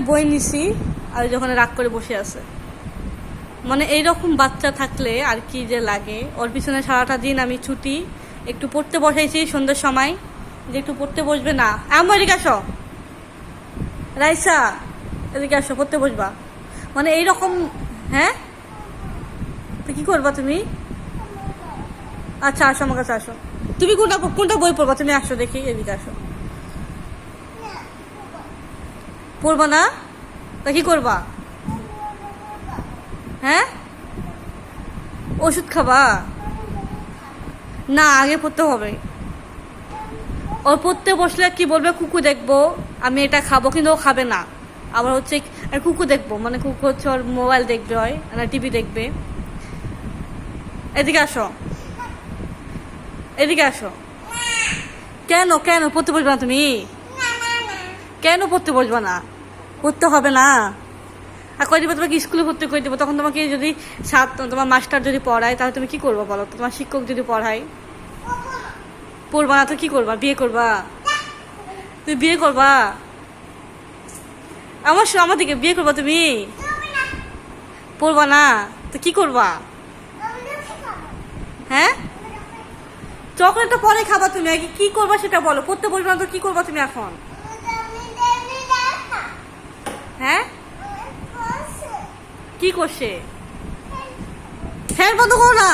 বই নিছি আর যখন রাগ করে বসে আছে। মানে এইরকম বাচ্চা থাকলে আর কি যে লাগে। ওর পিছনে সারাটা দিন আমি ছুটি, একটু পড়তে বসাইছি সন্ধ্যের সময়, যে একটু পড়তে বসবে না। আমার এদিকে আসো। রাইসা, এদিকে আসো, পড়তে বসবা। মানে এইরকম হ্যাঁ? তো কি করবা তুমি? আচ্ছা আসো আমার কাছে, আসো। তুমি কোনটা কোনটা বই পড়বা? তুমি আসো দেখি, এদিকে আসো। পড়বা না? তা কি করবা? হ্যাঁ? ওষুধ খাবা? না, আগে পড়তে হবে। ওর পড়তে বসলে কি বলবে? কুকু দেখব, আমি এটা খাব, কিন্তু ও খাবে না। আবার হচ্ছে আর কুকু দেখব মানে কুকু হচ্ছে ওর মোবাইল দেখবে, হয় না টিভি দেখবে। এদিকে আসো। এদিকে আসো। কেন কেন পড়তে বসবে না তুমি? কেন পড়তে বসবে না? পড়তে হবে না। আর কই দিবে তোমাকে স্কুলে ভর্তি করে দেবো, তখন তোমাকে যদি সাত, তোমার মাস্টার যদি পড়ায়, তাহলে তুমি কি করবা বলো? তোমার শিক্ষক যদি পড়ায়? পড়বা না তো কি করবা? বিয়ে করবা? তুমি বিয়ে করবা? আমার আমার দিকে বিয়ে করবা তুমি? পড়বা না? তো কি করবা? হ্যাঁ? চকলেটটা পরে খাবা তুমি, আগে কি করবা সেটা বলো। পড়তে বসবে না তো কি করবা তুমি এখন হ্যাঁ কি করছে? ফের বন্ধ করো না।